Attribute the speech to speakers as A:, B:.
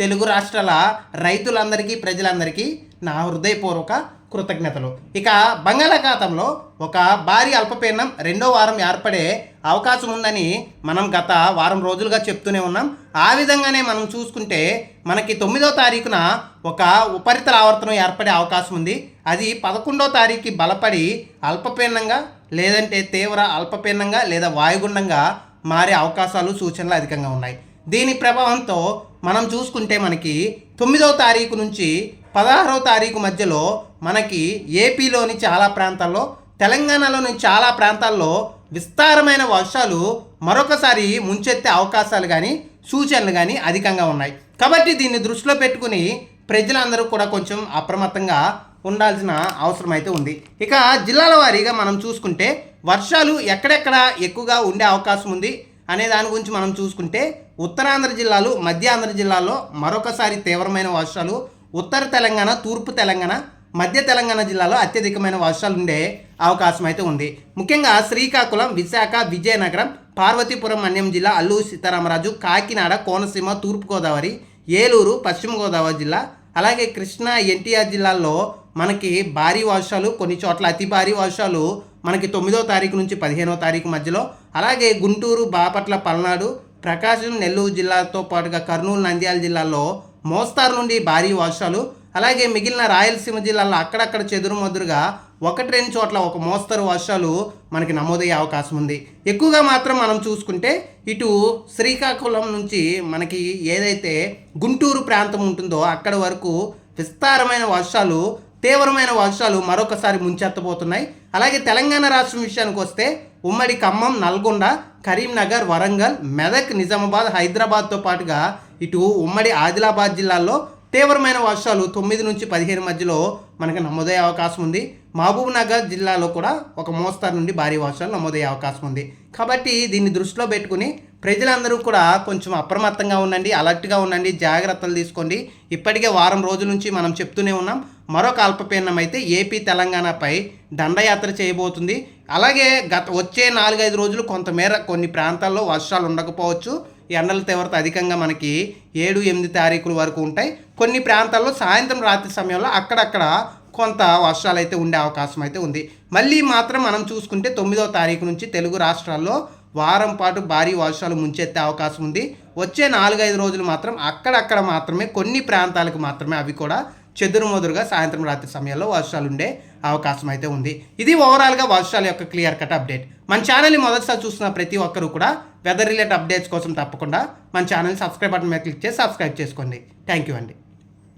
A: తెలుగు రాష్ట్రాల రైతులందరికీ ప్రజలందరికీ నా హృదయపూర్వక కృతజ్ఞతలు. ఇక బంగాళాఖాతంలో ఒక భారీ అల్పపీడనం రెండో వారం ఏర్పడే అవకాశం ఉందని మనం గత వారం రోజులుగా చెప్తూనే ఉన్నాం. ఆ విధంగానే మనం చూసుకుంటే మనకి తొమ్మిదో తారీఖున ఒక ఉపరితల ఆవర్తనం ఏర్పడే అవకాశం ఉంది. అది పదకొండో తారీఖుకి బలపడి అల్పపీడనంగా లేదంటే తీవ్ర అల్పపీడనంగా లేదా వాయుగుండంగా మారే అవకాశాలు సూచనలు అధికంగా ఉన్నాయి. దీని ప్రభావంతో మనం చూసుకుంటే మనకి తొమ్మిదవ తారీఖు నుంచి పదహారవ తారీఖు మధ్యలో మనకి ఏపీలోని చాలా ప్రాంతాల్లో తెలంగాణలోని చాలా ప్రాంతాల్లో విస్తారమైన వర్షాలు మరొకసారి ముంచెత్తే అవకాశాలు కానీ సూచనలు కానీ అధికంగా ఉన్నాయి. కాబట్టి దీన్ని దృష్టిలో పెట్టుకుని ప్రజలందరూ కూడా కొంచెం అప్రమత్తంగా ఉండాల్సిన అవసరం అయితే ఉంది. ఇక జిల్లాల వారీగా మనం చూసుకుంటే వర్షాలు ఎక్కడెక్కడ ఎక్కువగా ఉండే అవకాశం ఉంది. అనే దాని గురించి మనం చూసుకుంటే ఉత్తరాంధ్ర జిల్లాలు మధ్య ఆంధ్ర జిల్లాలో మరొకసారి తీవ్రమైన వర్షాలు ఉత్తర తెలంగాణ తూర్పు తెలంగాణ మధ్య తెలంగాణ జిల్లాలో అత్యధికమైన వర్షాలు ఉండే అవకాశం అయితే ఉంది. ముఖ్యంగా శ్రీకాకుళం విశాఖ విజయనగరం పార్వతీపురం మన్యం జిల్లా అల్లూరు సీతారామరాజు కాకినాడ కోనసీమ తూర్పుగోదావరి ఏలూరు పశ్చిమ గోదావరి జిల్లా అలాగే కృష్ణా ఎన్టీఆర్ జిల్లాల్లో మనకి భారీ వర్షాలు కొన్ని చోట్ల అతి భారీ వర్షాలు మనకి తొమ్మిదో తారీఖు నుంచి పదిహేనో తారీఖు మధ్యలో. అలాగే గుంటూరు బాపట్ల పల్నాడు ప్రకాశం నెల్లూరు జిల్లాతో పాటుగా కర్నూలు నంద్యాల జిల్లాల్లో మోస్తారు నుండి భారీ వర్షాలు. అలాగే మిగిలిన రాయలసీమ జిల్లాల్లో అక్కడక్కడ చెదురుమదురుగా ఒకటి రెండు చోట్ల ఒక మోస్తరు వర్షాలు మనకి నమోదయ్యే అవకాశం ఉంది. ఎక్కువగా మాత్రం మనం చూసుకుంటే ఇటు శ్రీకాకుళం నుంచి మనకి ఏదైతే గుంటూరు ప్రాంతం ఉంటుందో అక్కడ వరకు విస్తారమైన వర్షాలు తీవ్రమైన వర్షాలు మరొకసారి ముంచెత్తబోతున్నాయి. అలాగే తెలంగాణ రాష్ట్రం విషయానికి వస్తే ఉమ్మడి ఖమ్మం నల్గొండ కరీంనగర్ వరంగల్ మెదక్ నిజామాబాద్ హైదరాబాద్తో పాటుగా ఇటు ఉమ్మడి ఆదిలాబాద్ జిల్లాల్లో తీవ్రమైన వర్షాలు తొమ్మిది నుంచి పదిహేను మధ్యలో మనకు నమోదయ్యే అవకాశం ఉంది. మహబూబ్నగర్ జిల్లాలో కూడా ఒక మోస్తారు నుండి భారీ వర్షాలు నమోదయ్యే అవకాశం ఉంది. కాబట్టి దీన్ని దృష్టిలో పెట్టుకుని ప్రజలందరూ కూడా కొంచెం అప్రమత్తంగా ఉండండి అలర్ట్గా ఉండండి జాగ్రత్తలు తీసుకోండి. ఇప్పటికే వారం రోజుల నుంచి మనం చెప్తూనే ఉన్నాం. మరొక అల్పపీడనం అయితే ఏపీ తెలంగాణపై దండయాత్ర చేయబోతుంది. అలాగే గత వచ్చే నాలుగైదు రోజులు కొంతమేర కొన్ని ప్రాంతాల్లో వర్షాలు ఉండకపోవచ్చు. ఎండల తీవ్రత అధికంగా మనకి ఏడు ఎనిమిది తారీఖుల వరకు ఉంటాయి. కొన్ని ప్రాంతాల్లో సాయంత్రం రాత్రి సమయంలో అక్కడక్కడ కొంత వర్షాలు అయితే ఉండే అవకాశం అయితే ఉంది. మళ్ళీ మాత్రం మనం చూసుకుంటే తొమ్మిదవ తారీఖు నుంచి తెలుగు రాష్ట్రాల్లో వారం పాటు భారీ వర్షాలు ముంచెత్తే అవకాశం ఉంది. వచ్చే నాలుగైదు రోజులు మాత్రం అక్కడక్కడ మాత్రమే కొన్ని ప్రాంతాలకు మాత్రమే అవి కూడా చెదురుమదురుగా సాయంత్రం రాత్రి సమయంలో వర్షాలు ఉండే అవకాశం అయితే ఉంది. ఇది ఓవరాల్గా వర్షాల యొక్క క్లియర్ కట్ అప్డేట్. మన ఛానల్ని మొదటిసారి చూస్తున్న ప్రతి ఒక్కరూ కూడా వెదర్ రిలేటెడ్ అప్డేట్స్ కోసం తప్పకుండా మన ఛానల్ సబ్స్క్రైబ్ బటన్ మీద క్లిక్ చేసి సబ్స్క్రైబ్ చేసుకోండి. థ్యాంక్ యూ అండి.